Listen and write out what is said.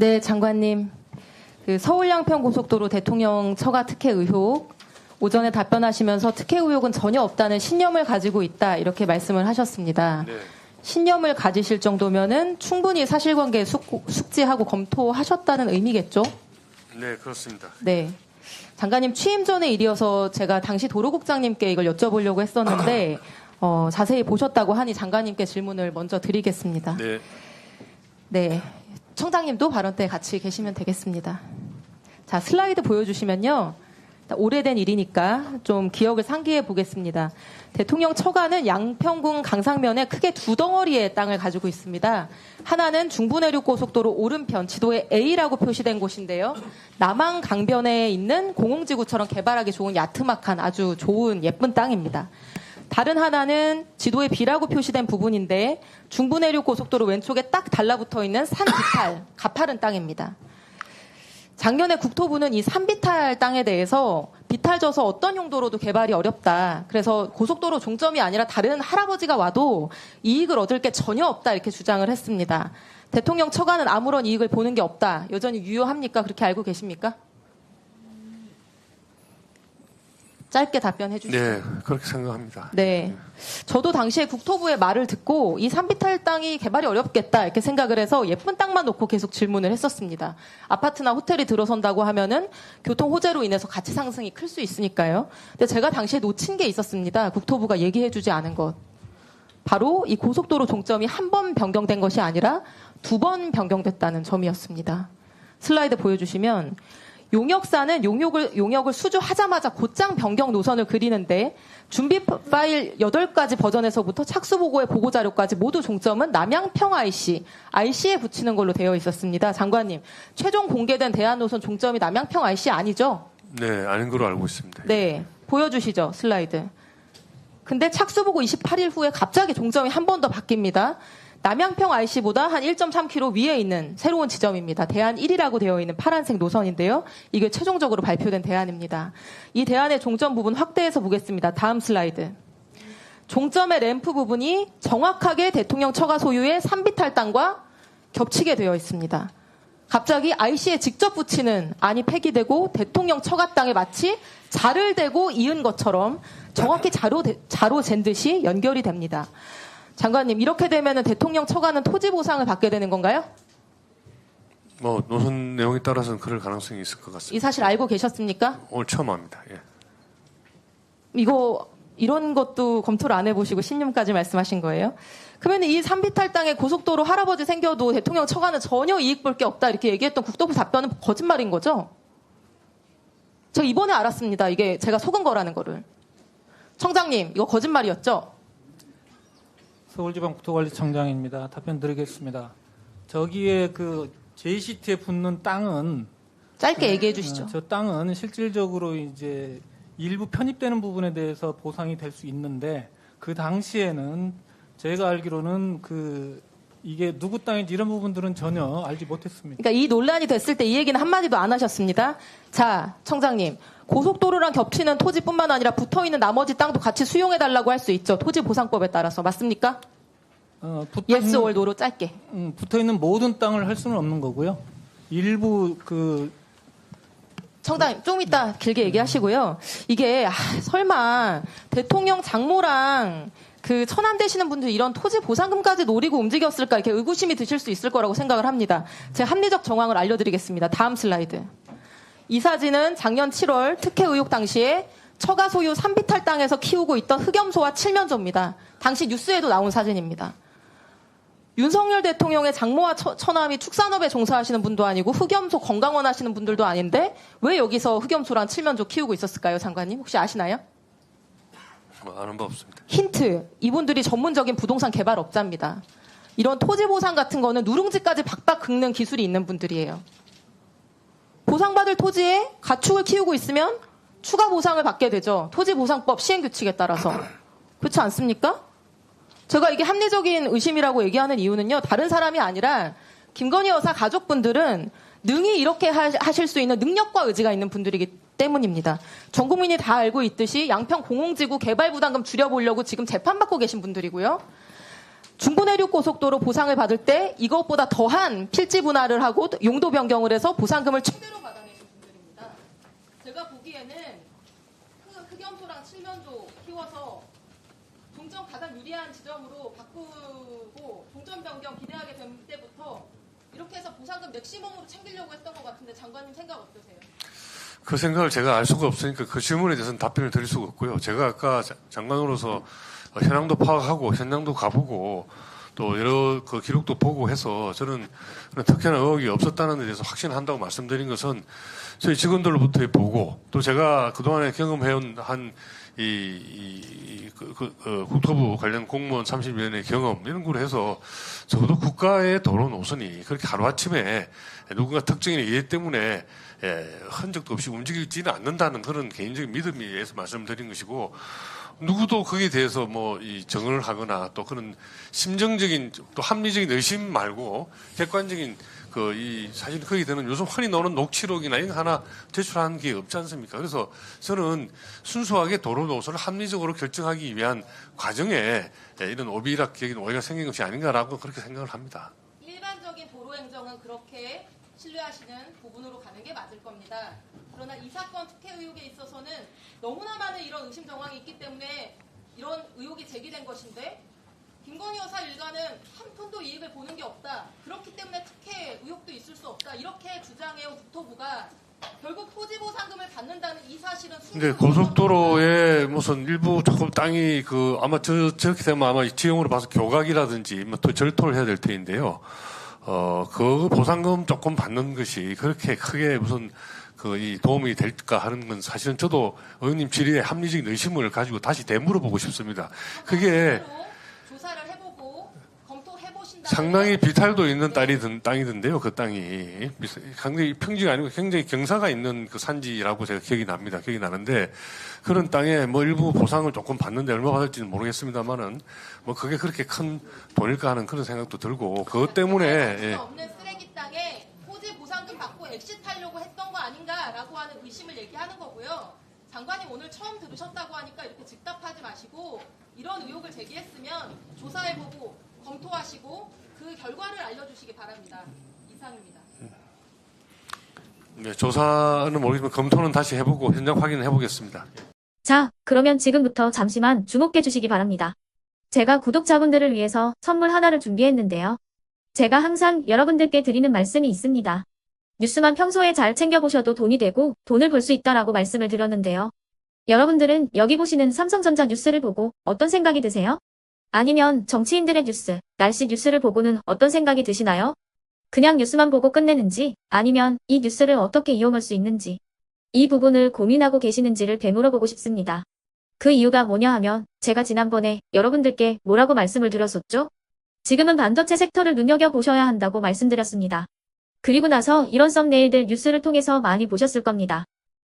네, 장관님. 그 서울 양평 고속도로 대통령 처가 특혜 의혹 오전에 답변하시면서 특혜 의혹은 전혀 없다는 신념을 가지고 있다 이렇게 말씀을 하셨습니다. 네. 신념을 가지실 정도면은 충분히 사실관계 숙, 숙지하고 검토하셨다는 의미겠죠? 네, 그렇습니다. 네. 장관님 취임 전의 일이어서 제가 당시 도로국장님께 이걸 여쭤보려고 했었는데 어, 자세히 보셨다고 하니 장관님께 질문을 먼저 드리겠습니다. 네. 네. 청장님도 발언 때 같이 계시면 되겠습니다. 자, 슬라이드 보여주시면요. 오래된 일이니까 좀 기억을 상기해 보겠습니다. 대통령 처가는 양평군 강상면에 크게 두 덩어리의 땅을 가지고 있습니다. 하나는 중부내륙 고속도로 오른편 지도에 A라고 표시된 곳인데요. 남한 강변에 있는 공흥지구처럼 개발하기 좋은 야트막한 아주 좋은 예쁜 땅입니다. 다른 하나는 지도에 B라고 표시된 부분인데 중부내륙 고속도로 왼쪽에 딱 달라붙어 있는 산 비탈 가파른 땅입니다. 작년에 국토부는 이 산비탈 땅에 대해서 비탈져서 어떤 용도로도 개발이 어렵다. 그래서 고속도로 종점이 아니라 다른 할아버지가 와도 이익을 얻을 게 전혀 없다 이렇게 주장을 했습니다. 대통령 처가는 아무런 이익을 보는 게 없다. 여전히 유효합니까? 그렇게 알고 계십니까? 짧게 답변해 주시죠. 네, 그렇게 생각합니다. 네. 저도 당시에 국토부의 말을 듣고 이 산비탈 땅이 개발이 어렵겠다 이렇게 생각을 해서 예쁜 땅만 놓고 계속 질문을 했었습니다. 아파트나 호텔이 들어선다고 하면은 교통 호재로 인해서 가치 상승이 클 수 있으니까요. 근데 제가 당시에 놓친 게 있었습니다. 국토부가 얘기해 주지 않은 것. 바로 이 고속도로 종점이 한 번 변경된 것이 아니라 두 번 변경됐다는 점이었습니다. 슬라이드 보여주시면 용역사는 용역을, 용역을 수주하자마자 곧장 변경 노선을 그리는데 준비 파일 8가지 버전에서부터 착수보고의 보고자료까지 모두 종점은 남양평 IC, IC에 붙이는 걸로 되어 있었습니다. 장관님, 최종 공개된 대안 노선 종점이 남양평 IC 아니죠? 네, 아닌 걸로 알고 있습니다. 네, 보여주시죠, 슬라이드. 근데 착수보고 28일 후에 갑자기 종점이 한 번 더 바뀝니다. 남양평 IC보다 한 1.3km 위에 있는 새로운 지점입니다. 대안 1이라고 되어 있는 파란색 노선인데요. 이게 최종적으로 발표된 대안입니다. 이 대안의 종점 부분 확대해서 보겠습니다. 다음 슬라이드. 종점의 램프 부분이 정확하게 대통령 처가 소유의 산비탈 땅과 겹치게 되어 있습니다. 갑자기 IC에 직접 붙이는 안이 폐기되고 대통령 처가 땅에 마치 자를 대고 이은 것처럼 정확히 자로, 대- 자로 잰 듯이 연결이 됩니다. 장관님, 이렇게 되면 대통령 처가는 토지 보상을 받게 되는 건가요? 뭐 노선 내용에 따라서는 그럴 가능성이 있을 것 같습니다. 이 사실 알고 계셨습니까? 오늘 처음 합니다. 예. 이거 이런 것도 검토를 안 해보시고 신념까지 말씀하신 거예요? 그러면 이 산비탈 땅에 고속도로 할아버지 생겨도 대통령 처가는 전혀 이익 볼 게 없다 이렇게 얘기했던 국토부 답변은 거짓말인 거죠? 저 이번에 알았습니다. 이게 제가 속은 거라는 거를. 청장님, 이거 거짓말이었죠? 서울지방국토관리청장입니다. 답변 드리겠습니다. 저기에 그 JCT에 붙는 땅은 짧게 얘기해 주시죠. 어, 저 땅은 실질적으로 이제 일부 편입되는 부분에 대해서 보상이 될 수 있는데 그 당시에는 제가 알기로는 그 이게 누구 땅인지 이런 부분들은 전혀 알지 못했습니다. 그러니까 이 논란이 됐을 때 이 얘기는 한마디도 안 하셨습니다. 자, 청장님. 고속도로랑 겹치는 토지뿐만 아니라 붙어 있는 나머지 땅도 같이 수용해 달라고 할 수 있죠. 토지 보상법에 따라서. 맞습니까? 어, 붙어 예스 올 노로 짧게. 음, 붙어 있는 모든 땅을 할 수는 없는 거고요. 일부 그 청장님, 좀 이따 길게 얘기하시고요. 이게, 아, 설마, 대통령 장모랑 그 천안 되시는 분들 이런 토지 보상금까지 노리고 움직였을까 이렇게 의구심이 드실 수 있을 거라고 생각을 합니다. 제가 합리적 정황을 알려드리겠습니다. 다음 슬라이드. 이 사진은 작년 7월 특혜 의혹 당시에 처가 소유 산비탈 땅에서 키우고 있던 흑염소와 칠면조입니다. 당시 뉴스에도 나온 사진입니다. 윤석열 대통령의 장모와 처, 처남이 축산업에 종사하시는 분도 아니고 흑염소 건강원 하시는 분들도 아닌데 왜 여기서 흑염소랑 칠면조 키우고 있었을까요, 장관님? 혹시 아시나요? 뭐 아는 바 없습니다. 힌트. 이분들이 전문적인 부동산 개발업자입니다. 이런 토지 보상 같은 거는 누룽지까지 박박 긁는 기술이 있는 분들이에요. 보상받을 토지에 가축을 키우고 있으면 추가 보상을 받게 되죠. 토지 보상법 시행 규칙에 따라서. 그렇지 않습니까? 제가 이게 합리적인 의심이라고 얘기하는 이유는요. 다른 사람이 아니라 김건희 여사 가족분들은 능히 이렇게 하- 하실 수 있는 능력과 의지가 있는 분들이기 때문입니다. 전 국민이 다 알고 있듯이 양평 공홍지구 개발 부담금 줄여보려고 지금 재판받고 계신 분들이고요. 중부내륙 고속도로 보상을 받을 때 이것보다 더한 필지 분할을 하고 용도 변경을 해서 보상금을 최대로 받아내신 분들입니다. 제가 보기에는 흑- 흑염소랑 칠면조 키워서 종전 가장 유리한 지점으로 바꾸고 종전 변경 기대하게 된 때부터 이렇게 해서 보상금 맥시멈으로 챙기려고 했던 것 같은데 장관님 생각 어떠세요? 그 생각을 제가 알 수가 없으니까 그 질문에 대해서는 답변을 드릴 수가 없고요. 제가 아까 자- 장관으로서 현황도 파악하고 현장도 가보고 또 여러 그 기록도 보고 해서 저는 특혜나 의혹이 없었다는 데 대해서 확신한다고 말씀드린 것은 저희 직원들로부터 보고 또 제가 그동안에 경험해온 한 이, 이, 이 그, 그, 어, 국토부 관련 공무원 30년의 경험 이런 걸 해서 적어도 국가의 도로 노선이 그렇게 하루아침에 누군가 특정인의 이해 때문에 예, 흔적도 없이 움직이지는 않는다는 그런 개인적인 믿음에 의해서 말씀드린 것이고 누구도 거기에 대해서 뭐 이 정언을 하거나 또 그런 심정적인 또 합리적인 의심 말고 객관적인 그 이 사실 거기 되는 요즘 흔히 나오는 녹취록이나 이런 거 하나 제출하는 게 없지 않습니까? 그래서 저는 순수하게 도로 노선을 합리적으로 결정하기 위한 과정에 예, 이런 오비락적인 오해가 생긴 것이 아닌가라고 그렇게 생각을 합니다. 일반적인 도로 행정은 그렇게 신뢰하시는 부분으로 가는 게 맞을 겁니다. 그러나 이 사건 특혜 의혹에 있어서는 너무나 많은 이런 의심 정황이 있기 때문에 이런 의혹이 제기된 것인데 김건희 여사 일가는 한 푼도 이익을 보는 게 없다. 그렇기 때문에 특혜 의혹도 있을 수 없다. 이렇게 주장해온 국토부가 결국 토지 보 상금을 받는다는 이 사실은 근데 고속도로에 무슨 일부 조금 땅이 그 아마 저 저렇게 되면 아마 지형으로 봐서 교각이라든지 뭐또 절토를 해야 될 텐데요. 어, 그 보상금 조금 받는 것이 그렇게 크게 무슨 그 이 도움이 될까 하는 건 사실은 저도 의원님 질의에 합리적인 의심을 가지고 다시 되물어보고 싶습니다. 그게 조사를 해보고 검토해 보신다. 상당히 비탈도 있는 땅이든, 땅이던데요, 그 땅이. 상당히 평지가 아니고 굉장히 경사가 있는 그 산지라고 제가 기억이 납니다. 기억이 나는데, 그런 땅에 뭐 일부 보상을 조금 받는데 얼마 받을지는 모르겠습니다만은, 뭐 그게 그렇게 큰 돈일까 하는 그런 생각도 들고, 그것 때문에, 예. 없는 쓰레기 땅에 토지 보상금 받고 엑시트하려고 했던 거 아닌가라고 하는 의심을 얘기하는 거고요. 장관님 오늘 처음 들으셨다고 하니까 이렇게 즉답하지 마시고 이런 의혹을 제기했으면 조사해보고 검토하시고 그 결과를 알려주시기 바랍니다. 이상입니다. 네, 조사는 모르겠지만 검토는 다시 해보고 현장 확인을 해보겠습니다. 자, 그러면 지금부터 잠시만 주목해 주시기 바랍니다. 제가 구독자분들을 위해서 선물 하나를 준비했는데요. 제가 항상 여러분들께 드리는 말씀이 있습니다. 뉴스만 평소에 잘 챙겨보셔도 돈이 되고 돈을 벌 수 있다라고 말씀을 드렸는데요. 여러분들은 여기 보시는 삼성전자 뉴스를 보고 어떤 생각이 드세요? 아니면 정치인들의 뉴스, 날씨 뉴스를 보고는 어떤 생각이 드시나요? 그냥 뉴스만 보고 끝내는지 아니면 이 뉴스를 어떻게 이용할 수 있는지 이 부분을 고민하고 계시는지를 되물어보고 싶습니다. 그 이유가 뭐냐 하면 제가 지난번에 여러분들께 뭐라고 말씀을 드렸었죠? 지금은 반도체 섹터를 눈여겨보셔야 한다고 말씀드렸습니다. 그리고 나서 이런 썸네일들 뉴스를 통해서 많이 보셨을 겁니다.